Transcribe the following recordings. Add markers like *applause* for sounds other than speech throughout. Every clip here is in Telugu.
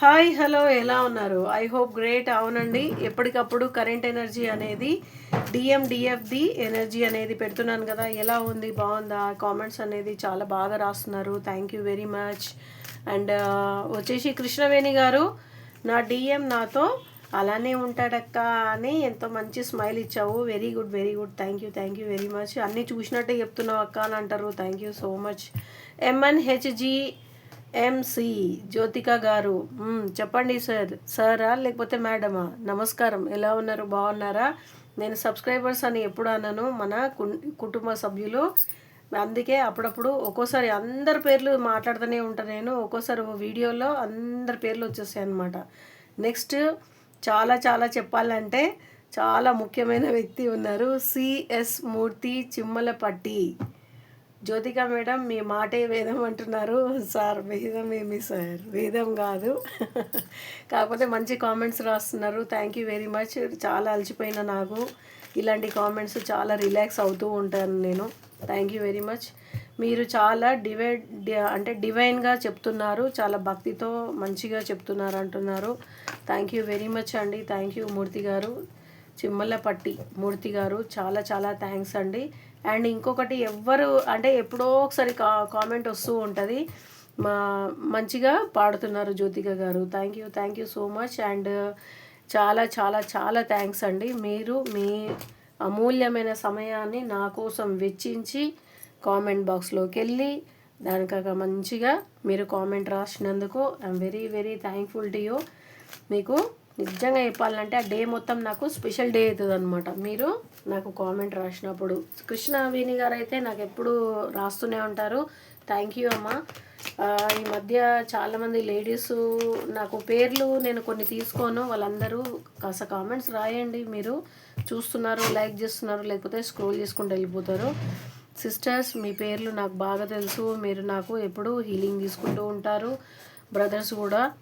హాయ్ హలో ఎలా ఉన్నారు? I hope great. అవునండి ఎప్పటికప్పుడు కరెంట్ ఎనర్జీ అనేది డిఎండిఎఫ్ది ఎనర్జీ అనేది పెడుతున్నాను కదా. ఎలా ఉంది? బాగుందా? కామెంట్స్ అనేది చాలా బాగా రాస్తున్నారు. Thank you very much. And వచ్చేసి కృష్ణవేణి గారు నా డిఎం నాతో అలానే ఉంటాడక్క అని ఎంతో మంచి స్మైల్ ఇచ్చావు. Very good very good. Thank you thank you very much. అన్నీ చూసినట్టే చెప్తున్నావు అక్క అని అంటారు. Thank you so much. MNHG MC Jyothika garu. చెప్పండి సార్. సారా లేకపోతే మేడమా? నమస్కారం. ఎలా ఉన్నారు? బాగున్నారా? నేను సబ్స్క్రైబర్స్ అని ఎప్పుడు అన్నాను మన కుటుంబ సభ్యులు. అందుకే అప్పుడప్పుడు ఒక్కోసారి అందరి పేర్లు మాట్లాడుతూనే ఉంటాను నేను. ఒక్కోసారి ఓ వీడియోలో అందరి పేర్లు వచ్చేసాయి అనమాట నెక్స్ట్ చాలా చాలా చెప్పాలంటే చాలా ముఖ్యమైన వ్యక్తి ఉన్నారు. సిఎస్ మూర్తి చిమ్మలపట్టి. జ్యోతిక మేడం మీ మాటే వేదం అంటున్నారు. సార్ వేదం ఏమి సార్? వేదం కాదు. కాకపోతే మంచి కామెంట్స్ రాస్తున్నారు. థ్యాంక్ యూ వెరీ మచ్ చాలా అలసిపోయిన నాకు. ఇలాంటి కామెంట్స్ చాలా రిలాక్స్ అవుతూ ఉంటాను నేను. థ్యాంక్ యూ వెరీ మచ్ మీరు చాలా డివైడ్ అంటే డివైన్గా చెప్తున్నారు. చాలా భక్తితో మంచిగా చెప్తున్నారు అంటున్నారు. థ్యాంక్ యూ వెరీ మచ్ అండి. Thank you Murthy garu. చిమ్మలపట్టి మూర్తి గారు. చాలా చాలా థ్యాంక్స్ అండి. అండ్ ఇంకొకటి ఎవ్వరు అంటే ఎప్పుడో ఒకసారి కా కామెంట్ వస్తూ ఉంటుంది. మా మంచిగా పాడుతున్నారు Jyothika garu. Thank you thank you so much and చాలా చాలా చాలా థ్యాంక్స్ అండి. మీరు మీ అమూల్యమైన సమయాన్ని నా కోసం వెచ్చించి కామెంట్ బాక్స్లోకి వెళ్ళి దానికాక మంచిగా మీరు comment రాసినందుకు I'm very very thankful to you మీకు నిజంగా చెప్పాలంటే ఆ డే మొత్తం నాకు స్పెషల్ డే అవుతుంది అనమాట మీరు నాకు కామెంట్ రాసినప్పుడు కృష్ణ వేణి గారు అయితే నాకు ఎప్పుడు రాస్తూనే ఉంటారు. థ్యాంక్ యూ అమ్మ. ఈ మధ్య చాలామంది లేడీస్ నాకు పేర్లు నేను కొన్ని తీసుకోను. వాళ్ళందరూ కాస్త కామెంట్స్ రాయండి మీరు. చూస్తున్నారు లైక్ చేస్తున్నారు లేకపోతే స్క్రోల్ చేసుకుంటూ వెళ్ళిపోతారు. సిస్టర్స్ మీ పేర్లు నాకు బాగా తెలుసు. మీరు నాకు ఎప్పుడు హీలింగ్ తీసుకుంటూ ఉంటారు. బ్రదర్స్ కూడా.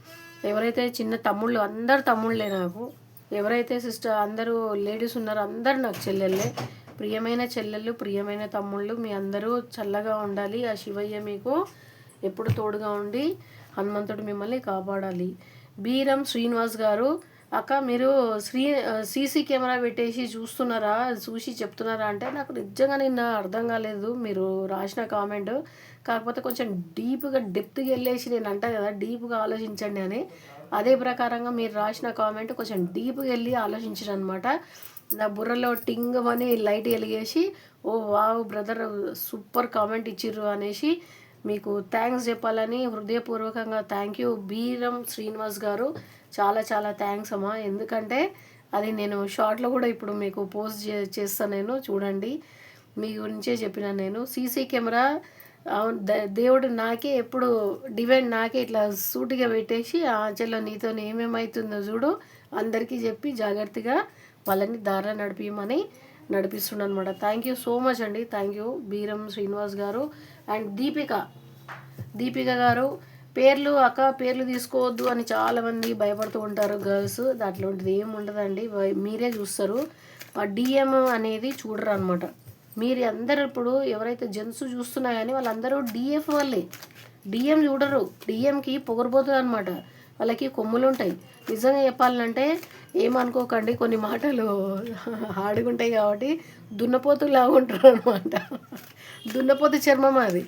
ఎవరైతే చిన్న తమ్ముళ్ళు అందరు తమ్ముళ్ళే నాకు. ఎవరైతే సిస్టర్ అందరూ లేడీస్ ఉన్నారో అందరు నాకు చెల్లెళ్ళే. ప్రియమైన చెల్లెళ్ళు ప్రియమైన తమ్ముళ్ళు మీ అందరూ చల్లగా ఉండాలి. ఆ శివయ్య మీకు ఎప్పుడు తోడుగా ఉండి హనుమంతుడు మిమ్మల్ని కాపాడాలి. బీరం శ్రీనివాస్ గారు అక్క మీరు శ్రీ సీసీ కెమెరా పెట్టేసి చూస్తున్నారా చూసి చెప్తున్నారా అంటే నాకు నిజంగా నిన్న అర్థం కాలేదు మీరు రాసిన కామెంట్. కాకపోతే కొంచెం డీప్గా డెప్త్కి వెళ్ళేసి నేను అంటా కదా డీప్గా ఆలోచించండి అని. అదే ప్రకారంగా మీరు రాసిన కామెంట్ కొంచెం డీప్గా వెళ్ళి ఆలోచించారు అనమాట నా బుర్రలో టింగ్ అని లైట్ వెలిగేసి oh wow brother super comment ఇచ్చిర్రు అనేసి మీకు థ్యాంక్స్ చెప్పాలని హృదయపూర్వకంగా థ్యాంక్ యూ. బీరం శ్రీనివాస్ గారు చాలా చాలా థ్యాంక్స్ అమ్మా. ఎందుకంటే అది నేను షార్ట్లో కూడా ఇప్పుడు మీకు పోస్ట్ చే చేస్తాను నేను. చూడండి. మీ గురించే చెప్పిన నేను. సీసీ కెమెరా అవును ద- దేవుడు నాకే ఎప్పుడు డివైన్ నాకే ఇట్లా సూటిగా పెట్టేసి ఆ చెల్లో నీతో ఏమేమవుతుందో చూడు. అందరికీ చెప్పి జాగ్రత్తగా వాళ్ళని దారిలో నడిపించమని నడిపిస్తుండ అనమాట థ్యాంక్ యూ సో మచ్ అండి. Thank you Beeram Srinivas garu. And Deepika Deepika గారు పేర్లు అక్క పేర్లు తీసుకోవద్దు అని చాలామంది భయపడుతూ ఉంటారు గర్ల్స్. అట్లాంటిది ఏమి ఉండదండి. మీరే చూస్తారు. ఆ డిఎం అనేది చూడరు అనమాట మీరు అందరు ఇప్పుడు ఎవరైతే జెంట్స్ చూస్తున్నా కానీ వాళ్ళందరూ డిఎఫ్ వాళ్ళే. డిఎం చూడరు. డిఎంకి పొగరబోతుంది అనమాట వాళ్ళకి కొమ్ములు ఉంటాయి. నిజంగా చెప్పాలంటే ఏమనుకోకండి కొన్ని మాటలు హాడుగుంటాయి కాబట్టి దున్నపోతులాగా ఉంటారు అనమాట దున్నపోతు చర్మం అది.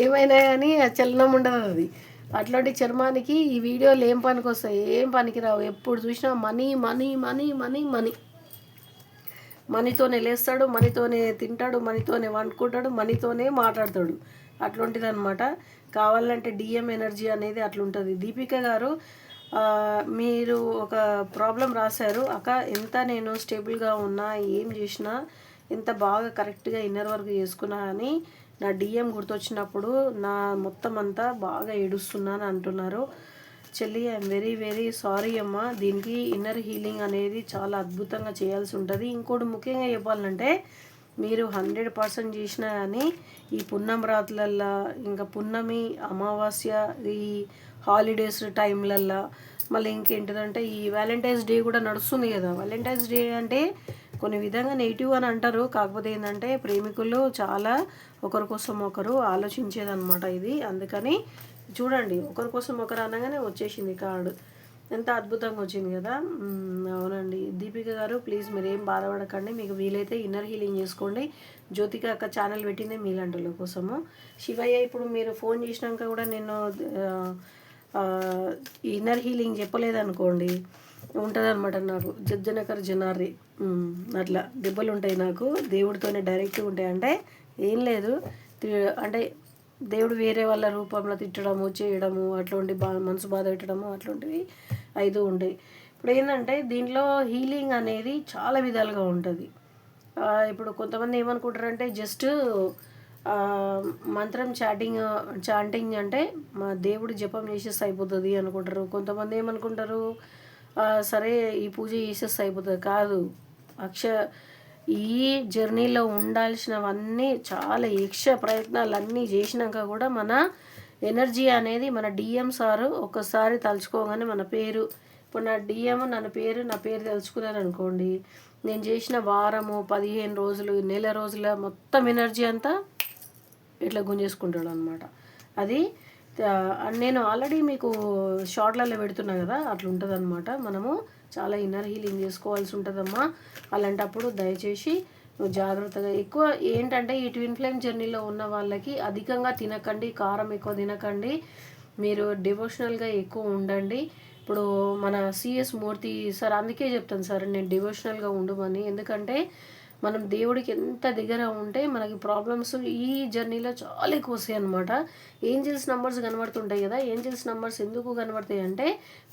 ఏమైనా కానీ ఆ చలనం ఉండదు అది. అట్లాంటి చర్మానికి ఈ వీడియోలు ఏం పనికి వస్తాయి ఏం పనికి రావు ఎప్పుడు చూసినా money money money money money. మనీతోనే లేస్తాడు మనీతోనే తింటాడు మనీతోనే వండుకుంటాడు మనీతోనే మాట్లాడతాడు. అట్లాంటిది అనమాట కావాలంటే డిఎం ఎనర్జీ అనేది అట్లుంటుంది. దీపిక గారు మీరు ఒక ప్రాబ్లం రాశారు. అక్క ఎంత నేను స్టేబుల్గా ఉన్నా ఏం చేసినా ఎంత బాగా కరెక్ట్గా ఇన్నర్ వర్క్ చేసుకున్నా అని నా డిఎం గుర్తొచ్చినప్పుడు నా మొత్తం అంతా బాగా ఏడుస్తున్నాను అంటున్నారు. చెల్లి ఐఎమ్ వెరీ వెరీ సారీ అమ్మ. దీనికి ఇన్నర్ హీలింగ్ అనేది చాలా అద్భుతంగా చేయాల్సి ఉంటుంది. ఇంకోటి ముఖ్యంగా చెప్పాలంటే మీరు హండ్రెడ్ పర్సెంట్ చేసినా కానీ ఈ పున్నం రాత్రులల్లో ఇంకా పున్నమి అమావాస్య ఈ హాలిడేస్ టైంలల్లో మళ్ళీ ఇంకేంటిదంటే ఈ వ్యాలంటైన్స్ డే కూడా నడుస్తుంది కదా. వ్యాలంటైన్స్ డే అంటే కొన్ని విధంగా నెగిటివ్ అని అంటారు. కాకపోతే ఏంటంటే ప్రేమికులు చాలా ఒకరి కోసం ఒకరు ఆలోచించేదనమాట ఇది. అందుకని చూడండి ఒకరి కోసం ఒకరు అనగానే వచ్చేసింది కార్డు. ఎంత అద్భుతంగా వచ్చింది కదా. అవునండి. దీపిక గారు ప్లీజ్ మీరు ఏం బాధపడకండి. మీకు వీలైతే ఇన్నర్ హీలింగ్ చేసుకోండి. జ్యోతిక అక్క ఛానల్ పెట్టిందే మీలాంటి కోసము. శివయ్య ఇప్పుడు మీరు ఫోన్ చేసినాక కూడా నేను ఇన్నర్ హీలింగ్ చెప్పలేదనుకోండి ఉంటుంది అనమాట నాకు జజ్జనకర్ జనార్రి అట్లా దెబ్బలు ఉంటాయి నాకు. దేవుడితోనే డైరెక్ట్గా ఉంటాయి అంటే ఏం లేదు. తి- అంటే దేవుడు వేరే వాళ్ళ రూపంలో తిట్టడము చేయడము అట్లాంటి బా మనసు బాధ పెట్టడము అట్లాంటివి అయితే ఉంటాయి ఇప్పుడు ఏంటంటే దీంట్లో హీలింగ్ అనేది చాలా విధాలుగా ఉంటుంది. ఇప్పుడు కొంతమంది ఏమనుకుంటారంటే జస్ట్ మంత్రం చాటింగ్ చాంటింగ్ అంటే మా దేవుడు జపం చేసేస్తే అయిపోతుంది అనుకుంటారు. కొంతమంది ఏమనుకుంటారు సరే ఈ పూజ చేసేస్తే అయిపోతుంది. కాదు. అక్ష ఈ జర్నీలో ఉండాల్సినవన్నీ చాలా యక్ష ప్రయత్నాలు అన్నీ చేసినాక కూడా మన ఎనర్జీ అనేది మన డిఎం సారు ఒకసారి తలుచుకోగానే మన పేరు. ఇప్పుడు నా డిఎం నా పేరు నా పేరు తెలుసుకున్నాను అనుకోండి. నేను చేసిన వారము పదిహేను రోజులు నెల రోజుల మొత్తం ఎనర్జీ అంతా ఇట్లా గుంజేసుకుంటాడు అనమాట అది నేను ఆల్రెడీ మీకు షార్ట్లలో పెడుతున్నా కదా అట్లా ఉంటుంది అనమాట మనము చాలా ఇన్నర్ హీలింగ్ చేసుకోవాల్సి ఉంటుందమ్మా. అలాంటప్పుడు దయచేసి నువ్వు జాగ్రత్తగా ఎక్కువ ఏంటంటే ఈ ట్విన్ ఫ్లేమ్ జర్నీలో ఉన్న వాళ్ళకి అధికంగా తినకండి కారం ఎక్కువ తినకండి. మీరు డివోషనల్గా ఎక్కువ ఉండండి. ఇప్పుడు మన సిఎస్ మూర్తి సార్ అందుకే చెప్తాను సార్ నేను డివోషనల్గా ఉండమని. ఎందుకంటే మనం దేవుడికి ఎంత దగ్గర ఉంటే మనకి ప్రాబ్లమ్స్ ఈ జర్నీలో చాలా ఎక్కువ వస్తాయి అనమాట ఏంజిల్స్ నంబర్స్ కనబడుతుంటాయి కదా. ఏంజిల్స్ నంబర్స్ ఎందుకు కనబడతాయి అంటే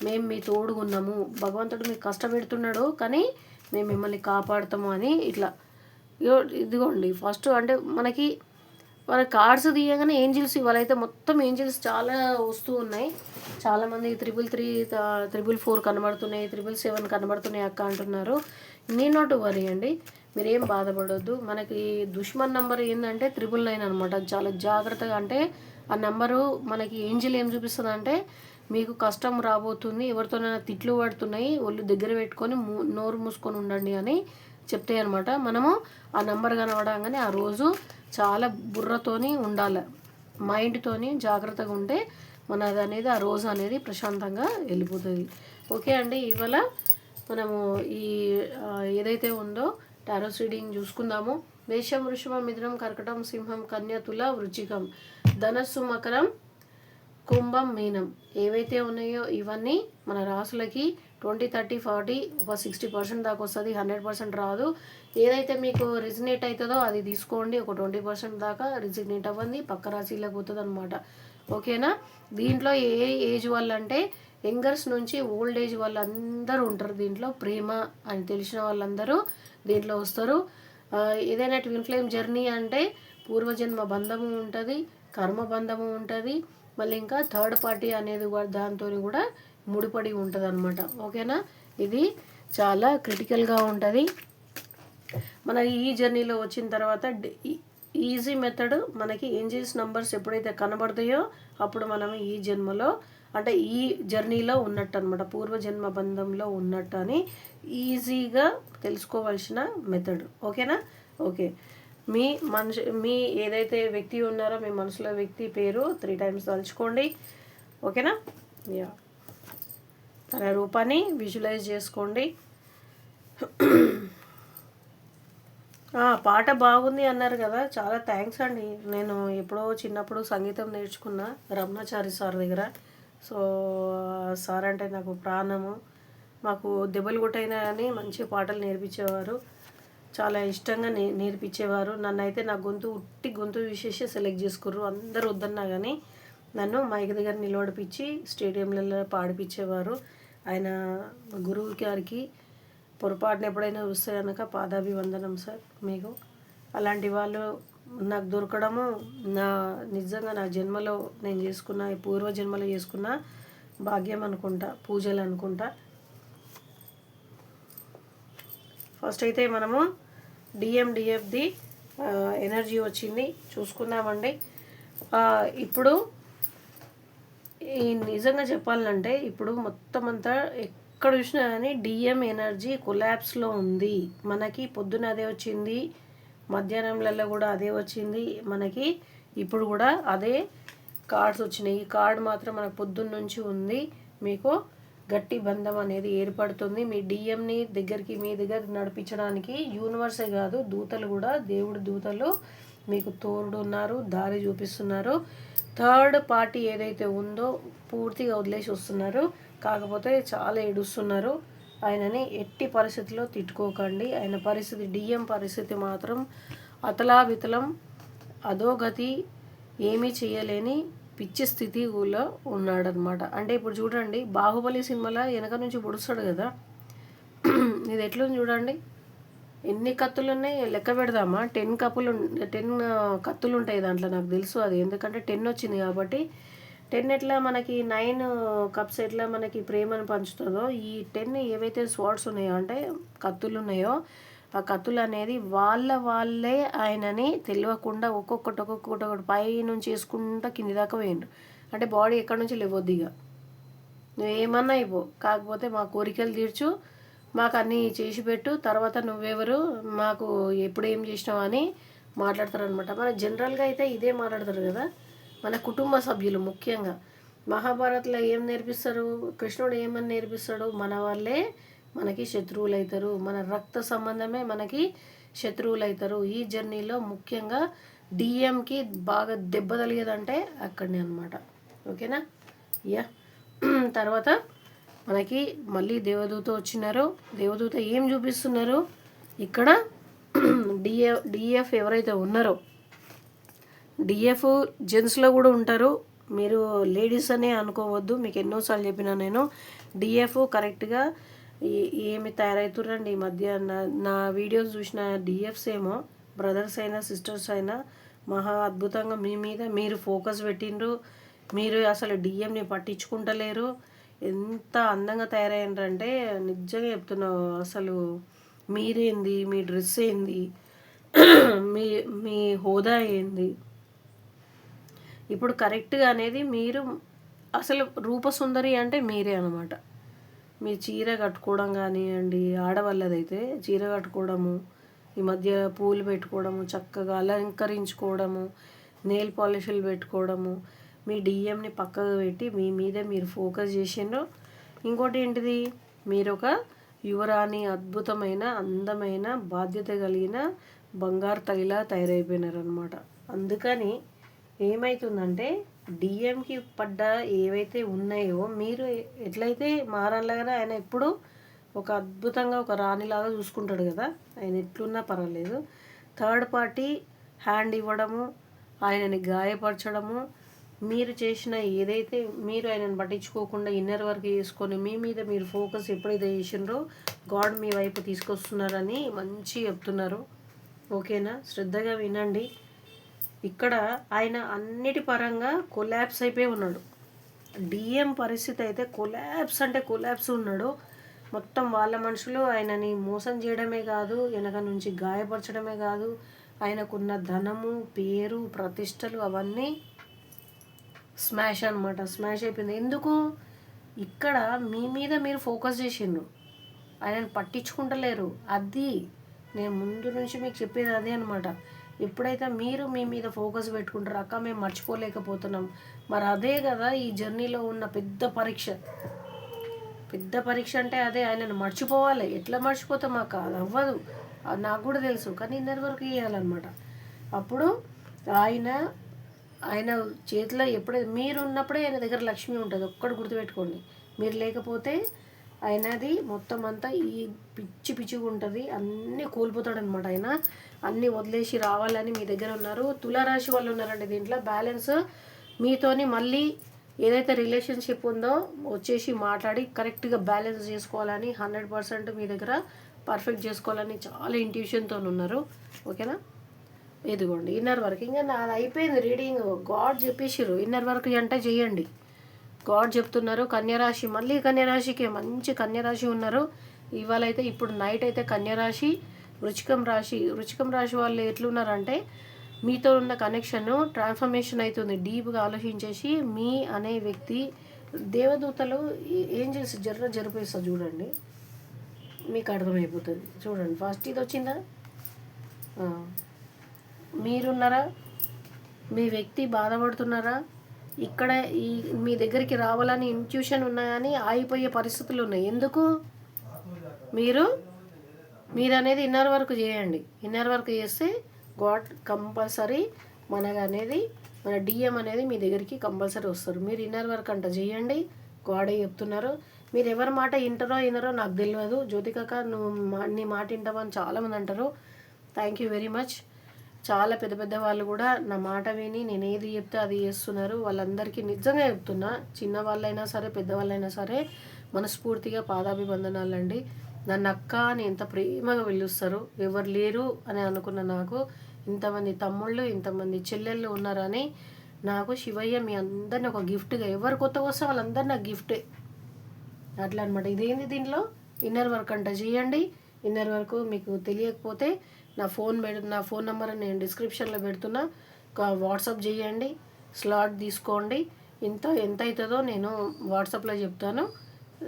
మేము మీ తోడుగున్నాము. భగవంతుడు మీకు కష్టపెడుతున్నాడు కానీ మేము మిమ్మల్ని కాపాడుతాము అని ఇట్లా. ఇదిగోండి ఫస్ట్ అంటే మనకి మన కార్డ్స్ తీయగానే ఏంజిల్స్ ఇవాళైతే మొత్తం ఏంజిల్స్ చాలా వస్తూ ఉన్నాయి. చాలామంది త్రిబుల్ త్రీ త్రిబుల్ ఫోర్ కనబడుతున్నాయి త్రిబుల్ సెవెన్ కనబడుతున్నాయి అక్క అంటున్నారు. నీ నాట్ వరీ అండి. మీరేం బాధపడొద్దు. మనకి దుష్మన్ నెంబర్ ఏంటంటే త్రిబుల్ నైన్ అనమాట చాలా జాగ్రత్తగా అంటే ఆ నెంబరు మనకి ఏంజిల్ ఏం చూపిస్తుంది అంటే మీకు కష్టం రాబోతుంది ఎవరితోనైనా తిట్లు పడుతున్నాయి ఒళ్ళు దగ్గర పెట్టుకొని మూ- నోరు మూసుకొని ఉండండి అని చెప్తాయి అనమాట మనము ఆ నెంబర్ కనబడంగానే ఆ రోజు చాలా బుర్రతోని ఉండాలి. మైండ్తోని జాగ్రత్తగా ఉంటే మనది అనేది ఆ రోజు అనేది ప్రశాంతంగా వెళ్ళిపోతుంది. ఓకే అండి ఇవాళ మనము ఈ ఏదైతే ఉందో టారోస్ రీడింగ్ చూసుకుందాము. మేషం వృషభం మిథునం కర్కటం సింహం కన్య తుల వృచ్చికం ధనస్సు మకరం కుంభం మీనం. ఏవైతే ఉన్నాయో ఇవన్నీ మన రాసులకి ట్వంటీ థర్టీ ఫార్టీ ఒక సిక్స్టీ పర్సెంట్ దాకా వస్తుంది హండ్రెడ్ పర్సెంట్ రాదు. ఏదైతే మీకు రిజినేట్ అవుతుందో అది తీసుకోండి ఒక ట్వంటీ పర్సెంట్ దాకా రిజినేట్ అవ్వండి పక్క రాశిలోకి పోతుంది అనమాట ఓకేనా? దీంట్లో ఏ ఏజ్ వాళ్ళు అంటే యంగర్స్ నుంచి ఓల్డ్ ఏజ్ వాళ్ళందరూ ఉంటారు దీంట్లో ప్రేమ అని తెలిసిన వాళ్ళందరూ దీంట్లో వస్తారు. ఏదైనా ట్విన్ ఫ్లేమ్ జర్నీ అంటే పూర్వజన్మ బంధము ఉంటుంది కర్మ బంధము ఉంటుంది మళ్ళీ ఇంకా థర్డ్ పార్టీ అనేది కూడా దాంతో కూడా ముడిపడి ఉంటుంది అనమాట ఓకేనా? ఇది చాలా క్రిటికల్గా ఉంటుంది. మన ఈ జర్నీలో వచ్చిన తర్వాత ఈ- ఈజీ మెథడ్ మనకి ఏంజిల్స్ నంబర్స్ ఎప్పుడైతే కనబడతాయో అప్పుడు మనం ఈ జన్మలో అంటే ఈ జర్నీలో ఉన్నట్టు అనమాట పూర్వజన్మ బంధంలో ఉన్నట్టు అని ఈజీగా తెలుసుకోవాల్సిన మెథడ్. ఓకేనా? ఓకే. మీ మనిషి మీ ఏదైతే వ్యక్తి ఉన్నారో మీ మనసులో వ్యక్తి పేరు త్రీ టైమ్స్ తలుచుకోండి. ఓకేనా? యా. తన రూపాన్ని విజువలైజ్ చేసుకోండి. పాట బాగుంది అన్నారు కదా. చాలా థ్యాంక్స్ అండి. నేను ఎప్పుడో చిన్నప్పుడు సంగీతం నేర్చుకున్నా రమణాచారి సార్ దగ్గర. సో సార్ అంటే నాకు ప్రాణము. మాకు దెబ్బలు కొట్టైనా కానీ మంచి పాటలు నేర్పించేవారు. చాలా ఇష్టంగా నే నేర్పించేవారు. నన్ను అయితే నా గొంతు ఉట్టి గొంతు విశేష సెలెక్ట్ చేసుకుర్రు. అందరూ వద్దన్నా కానీ నన్ను మైక్ దగ్గర నిలబడిపించి స్టేడియంలలో పాడిపించేవారు. ఆయన గురువు గారికి పొరపాటున ఎప్పుడైనా వస్తే కనుక పాదాభివందనం సార్ మీకు. అలాంటి వాళ్ళు నాకు దొరకడము నా నిజంగా నా జన్మలో నేను చేసుకున్న పూర్వ జన్మలో చేసుకున్న భాగ్యం అనుకుంటా పూజలు అనుకుంటా. ఫస్ట్ అయితే మనము డిఎండిఎఫ్ది ఎనర్జీ వచ్చింది చూసుకుందామండి. ఇప్పుడు ఈ నిజంగా చెప్పాలంటే ఇప్పుడు మొత్తం అంతా ఎక్కడ చూసినా కానీ డిఎం ఎనర్జీ కొలాబ్స్లో ఉంది. మనకి పొద్దున అదే వచ్చింది మధ్యాహ్నంలలో కూడా అదే వచ్చింది. మనకి ఇప్పుడు కూడా అదే కార్డ్స్ వచ్చినాయి. ఈ కార్డ్ మాత్రం మనకు పొద్దున్న నుంచి ఉంది. మీకు గట్టి బంధం అనేది ఏర్పడుతుంది. మీ డిఎంని దగ్గరికి మీ దగ్గర నడిపించడానికి యూనివర్సే కాదు దూతలు కూడా దేవుడి దూతలు మీకు తోడు ఉన్నారు దారి చూపిస్తున్నారు. థర్డ్ పార్టీ ఏదైతే ఉందో పూర్తిగా వదిలేసి వస్తున్నారు. కాకపోతే చాలా ఏడుస్తున్నారు. ఆయనని ఎట్టి పరిస్థితిలో తిట్టుకోకండి. ఆయన పరిస్థితి డిఎం పరిస్థితి మాత్రం అతలావితలం అధోగతి ఏమీ చేయలేని పిచ్చి స్థితిలో ఉన్నాడనమాట అంటే ఇప్పుడు చూడండి బాహుబలి సినిమాలో వెనక నుంచి పొడుస్తాడు కదా. ఇది ఎట్లుంది చూడండి. ఎన్ని కత్తులు ఉన్నాయి లెక్క పెడదామా? టెన్ కప్పులు టెన్ కత్తులు ఉంటాయి దాంట్లో నాకు తెలుసు అది. ఎందుకంటే టెన్ వచ్చింది కాబట్టి టెన్ ఎట్లా మనకి నైన్ కప్స్ ఎట్లా మనకి ప్రేమను పంచుతుందో ఈ టెన్ ఏవైతే స్వార్డ్స్ ఉన్నాయో అంటే కత్తులు ఉన్నాయో ఆ కత్తులు అనేది వాళ్ళ వాళ్ళే ఆయనని తెలియకుండా ఒక్కొక్కటి ఒక్కొక్కటి ఒకటి పై నుంచి వేసుకుంటా కింది దాకా పోయిండు అంటే బాడీ ఎక్కడి నుంచి లేవద్దు ఇక నువ్వేమన్నా అయిపో. కాకపోతే మా కోరికలు తీర్చు మాకు అన్నీ చేసి పెట్టు తర్వాత నువ్వెవరు మాకు ఎప్పుడు ఏం చేసినావు అని మాట్లాడతారు అనమాట మన జనరల్గా అయితే ఇదే మాట్లాడతారు కదా. మన కుటుంబ సభ్యులు ముఖ్యంగా. మహాభారత్లో ఏం నేర్పిస్తారు? కృష్ణుడు ఏమని నేర్పిస్తాడు? మన వాళ్ళే మనకి శత్రువులు అవుతారు మన రక్త సంబంధమే మనకి శత్రువులు అవుతారు ఈ జర్నీలో ముఖ్యంగా డిఎంకి బాగా దెబ్బ తగిలేదంటే అక్కడనే అనమాట ఓకేనా? యా. తర్వాత మనకి మళ్ళీ దేవదూత వచ్చినారు. దేవదూత ఏం చూపిస్తున్నారు? ఇక్కడ డిఎఫ్ డిఎఫ్ ఎవరైతే ఉన్నారో డిఎఫ్ జెంట్స్లో కూడా ఉంటారు. మీరు లేడీస్ అనే అనుకోవద్దు. మీకు ఎన్నోసార్లు చెప్పినా నేను డిఎఫ్ కరెక్ట్గా ఏమి తయారవుతుర్రండి ఈ మధ్య. నా నా వీడియోస్ చూసిన డిఎఫ్స్ ఏమో బ్రదర్స్ అయినా సిస్టర్స్ అయినా మహా అద్భుతంగా మీ మీద మీరు ఫోకస్ పెట్టిండ్రు. మీరు అసలు డిఎంని పట్టించుకుంటలేరు. ఎంత అందంగా తయారయ్యారంటే నిజంగా చెప్తున్నావు. అసలు మీరేంది? మీ డ్రెస్ ఏంది? మీ మీ హోదా ఏంది? ఇప్పుడు కరెక్ట్గా అనేది మీరు అసలు రూపసుందరి అంటే మీరే అనమాట మీ చీర కట్టుకోవడం కానివ్వండి ఆడవాళ్ళదైతే చీర కట్టుకోవడము ఈ మధ్య పూలు పెట్టుకోవడము చక్కగా అలంకరించుకోవడము నెయిల్ పాలిష్లు పెట్టుకోవడము మీ డిఎంని పక్కకు పెట్టి మీ మీద మీరు ఫోకస్ చేసిండ్రు. ఇంకోటి ఏంటిది? మీరు ఒక యువరాణి అద్భుతమైన అందమైన బాధ్యత కలిగిన బంగారు తగిలా తయారైపోయినారనమాట అందుకని ఏమవుతుందంటే డిఎంకి పడ్డ ఏవైతే ఉన్నాయో మీరు ఎట్లయితే మారాలాగా ఆయన ఎప్పుడు ఒక అద్భుతంగా ఒక రాణిలాగా చూసుకుంటాడు కదా. ఆయన ఎట్లున్నా పర్వాలేదు. థర్డ్ పార్టీ హ్యాండ్ ఇవ్వడము ఆయనని గాయపరచడము మీరు చేసిన ఏదైతే మీరు ఆయనను పట్టించుకోకుండా ఇన్నర్ వర్క్ చేసుకొని మీ మీద మీరు ఫోకస్ ఎప్పుడైతే చేసినారో గాడ్ మీ వైపు తీసుకొస్తున్నారని మంచి చెప్తున్నారు. ఓకేనా? శ్రద్ధగా వినండి. ఇక్కడ ఆయన అన్నిటి పరంగా కొలాబ్స్ అయిపోయి ఉన్నాడు. డిఎం పరిస్థితి అయితే కొలాబ్స్ అంటే కొలాబ్స్ ఉన్నాడు. మొత్తం వాళ్ళ మనుషులు ఆయనని మోసం చేయడమే కాదు వెనక నుంచి గాయపరచడమే కాదు. ఆయనకున్న ధనము పేరు ప్రతిష్టలు అవన్నీ స్మాష్ అనమాట స్మాష్ అయిపోయింది. ఎందుకు? ఇక్కడ మీ మీద మీరు ఫోకస్ చేసిండ్రు. ఆయనను పట్టించుకుంటలేరు. అది నేను ముందు నుంచి మీకు చెప్పేది అదే అనమాట ఎప్పుడైతే మీరు మీ మీద ఫోకస్ పెట్టుకుంటారు అక్క మేము మర్చిపోలేకపోతున్నాం. మరి అదే కదా ఈ జర్నీలో ఉన్న పెద్ద పరీక్ష. పెద్ద పరీక్ష అంటే అదే ఆయనను మర్చిపోవాలి. ఎట్లా మర్చిపోతాం అక్క? అది అవ్వదు. అది నాకు కూడా తెలుసు. కానీ ఇన్నర్ వరకు ఇవ్వాలన్నమాట అప్పుడు ఆయన ఆయన చేతిలో ఎప్పుడైతే మీరు ఉన్నప్పుడే ఆయన దగ్గర లక్ష్మి ఉంటుంది. ఒక్కటి గుర్తుపెట్టుకోండి. మీరు లేకపోతే అయినది మొత్తం అంతా ఈ పిచ్చి పిచ్చిగా ఉంటుంది అన్నీ కోల్పోతాడనమాట ఆయన. అన్నీ వదిలేసి రావాలని మీ దగ్గర ఉన్నారు. తులారాశి వాళ్ళు ఉన్నారండి దీంట్లో. బ్యాలెన్స్ మీతోని మళ్ళీ ఏదైతే రిలేషన్షిప్ ఉందో వచ్చేసి మాట్లాడి కరెక్ట్గా బ్యాలెన్స్ చేసుకోవాలని హండ్రెడ్ పర్సెంట్ మీ దగ్గర పర్ఫెక్ట్ చేసుకోవాలని చాలా ఇంట్యూషన్తో ఉన్నారు. ఓకేనా? ఇదిగోండి ఇన్నర్ వర్క్. ఇంకా నాది అయిపోయింది రీడింగ్. గాడ్ చెప్పేసిర్రు ఇన్నర్ వర్క్ అంటే చేయండి. గాడ్ చెప్తున్నారు కన్యరాశి మళ్ళీ కన్యరాశికి మంచి కన్యరాశి ఉన్నారు. ఇవాళ అయితే ఇప్పుడు నైట్ అయితే కన్యరాశి వృచికం రాశి. వృచికం రాశి వాళ్ళు ఎట్లున్నారంటే మీతో ఉన్న కనెక్షన్ ట్రాన్స్ఫర్మేషన్ అవుతుంది డీప్గా ఆలోచించేసి మీ అనే వ్యక్తి దేవదూతలు ఏం చేసి జర్ర జరిపేస్తా చూడండి. మీకు అర్థమైపోతుంది. చూడండి ఫస్ట్ ఇది వచ్చిందా? మీరున్నారా? మీ వ్యక్తి బాధపడుతున్నారా? ఇక్కడ ఈ మీ దగ్గరికి రావాలని ఇంట్యూషన్ ఉన్నా కానీ ఆగిపోయే పరిస్థితులు ఉన్నాయి. ఎందుకు? మీరు మీరు అనేది ఇన్నర్ వర్క్ చేయండి. ఇన్నర్ వర్క్ చేస్తే గాడ్ కంపల్సరీ మనకు అనేది మన డిఎం అనేది మీ దగ్గరికి కంపల్సరీ వస్తారు. మీరు ఇన్నర్ వర్క్ అంట చేయండి. గాడే చెప్తున్నారు. మీరు ఎవరి మాట వింటారో వినరో నాకు తెలియదు జ్యోతికాక నువ్వు మా- నీ మాట వింటామని చాలామంది అంటారు. థ్యాంక్ యూ వెరీ మచ్ చాలా పెద్ద పెద్ద వాళ్ళు కూడా నా మాట విని నేను ఏది చెప్తే అది చేస్తున్నారు. వాళ్ళందరికీ నిజంగా చెప్తున్నా చిన్న వాళ్ళైనా సరే పెద్దవాళ్ళైనా సరే మనస్ఫూర్తిగా పాదాభివందనాలండి. నన్ను అక్క అని ఎంత ప్రేమగా పిలుస్తారు ఎవరు లేరు అని అనుకున్న నాకు ఇంతమంది తమ్ముళ్ళు ఇంతమంది చెల్లెళ్ళు ఉన్నారని నాకు శివయ్య మీ అందరిని ఒక గిఫ్ట్గా ఎవరు కొత్తగా వస్తే వాళ్ళందరూ నాకు గిఫ్టే. అట్లా అనమాట ఇదేంది దీంట్లో? ఇన్నర్ వర్క్ అంట. చేయండి. ఇన్నర్ వరకు మీకు తెలియకపోతే నా ఫోన్ పెడు నా ఫోన్ నెంబర్ నేను డిస్క్రిప్షన్లో పెడుతున్నా. ఒక వాట్సాప్ చేయండి స్లాట్ తీసుకోండి. ఇంత ఎంత అవుతుందో నేను వాట్సాప్లో చెప్తాను.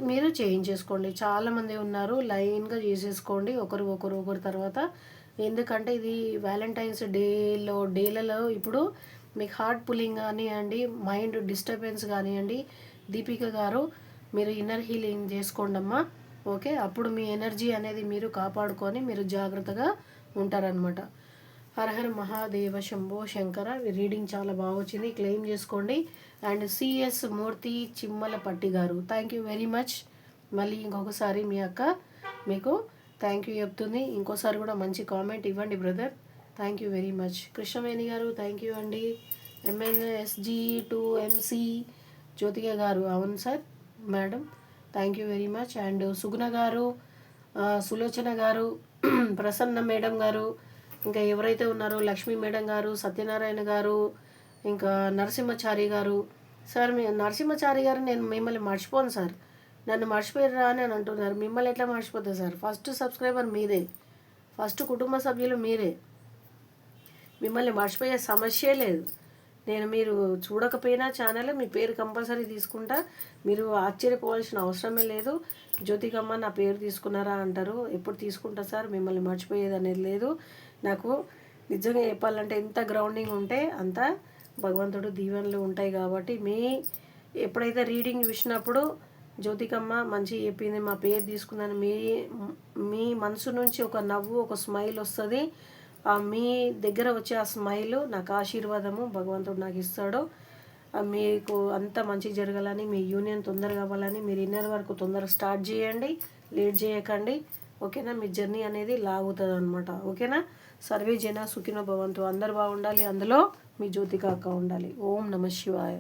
మీరు చేయించేసుకోండి చాలామంది ఉన్నారు లైన్గా చేసేసుకోండి ఒకరు ఒకరు ఒకరు తర్వాత. ఎందుకంటే ఇది వ్యాలంటైన్స్ డేలో డేలలో ఇప్పుడు మీకు హార్ట్ పుల్లింగ్ కానివ్వండి మైండ్ డిస్టర్బెన్స్ కానివ్వండి దీపిక గారు మీరు ఇన్నర్ హీలింగ్ చేసుకోండి అమ్మా ఓకే? అప్పుడు మీ ఎనర్జీ అనేది మీరు కాపాడుకొని మీరు జాగ్రత్తగా ఉంటారనమాట హరహర మహాదేవ శంభో శంకర రీడింగ్ చాలా బాగా వచ్చింది. క్లెయిమ్ చేసుకోండి. అండ్ సిఎస్ మూర్తి చిమ్మల పట్టి గారు థ్యాంక్ యూ వెరీ మచ్ మళ్ళీ ఇంకొకసారి మీ అక్క మీకు థ్యాంక్ యూ చెప్తుంది. ఇంకోసారి కూడా మంచి కామెంట్ ఇవ్వండి brother thank you very much Krishnaveni garu thank you అండి. ఎంఎన్ఎస్జి టు ఎంసి జ్యోతిక గారు అవును sir madam. Thank you very much and Suguna garu uh, Sulochana గారు *clears throat* ప్రసన్న మేడం గారు ఇంకా ఎవరైతే ఉన్నారో లక్ష్మీ మేడం గారు సత్యనారాయణ గారు ఇంకా నరసింహచారి గారు. సార్ మీ నరసింహచారి గారు నేను మిమ్మల్ని మర్చిపోను సార్ నన్ను మర్చిపోయారా అని అని అంటున్నారు. మిమ్మల్ని ఎట్లా మర్చిపోతా సార్ ఫస్ట్ సబ్స్క్రైబర్ మీరే. ఫస్ట్ కుటుంబ సభ్యులు మీరే. మిమ్మల్ని మర్చిపోయే సమస్యే లేదు. నేను మీరు చూడకపోయినా ఛానల్ మీ పేరు కంపల్సరీ తీసుకుంటా. మీరు ఆశ్చర్యపోవాల్సిన అవసరమే లేదు. జ్యోతికమ్మ నా పేరు తీసుకున్నారా అంటారు. ఎప్పుడు తీసుకుంటా సార్? మిమ్మల్ని మర్చిపోయేది అనేది లేదు. నాకు నిజంగా చెప్పాలంటే ఎంత గ్రౌండింగ్ ఉంటే అంత భగవంతుడు దీవెనలు ఉంటాయి కాబట్టి మీ ఎప్పుడైతే రీడింగ్ చూసినప్పుడు జ్యోతికమ్మ మంచి చెప్పింది మా పేరు తీసుకుందని మీ మీ మనసు నుంచి ఒక నవ్వు ఒక స్మైల్ వస్తుంది. మీ దగ్గర వచ్చే ఆ స్మైల్ నాకు ఆశీర్వాదము భగవంతుడు నాకు ఇస్తాడు. మీకు అంత మంచి జరగాలని మీ యూనియన్ తొందరగా అవ్వాలని మీరు ఇన్నర్ వరకు తొందరగా స్టార్ట్ చేయండి లేట్ చేయకండి. ఓకేనా? మీ జర్నీ అనేది లాగుతుంది అనమాట ఓకేనా? సర్వే జన సుఖినో భవంతు. అందరు బాగుండాలి. అందులో మీ జ్యోతిక అక్క ఉండాలి. ఓం నమ శివాయ.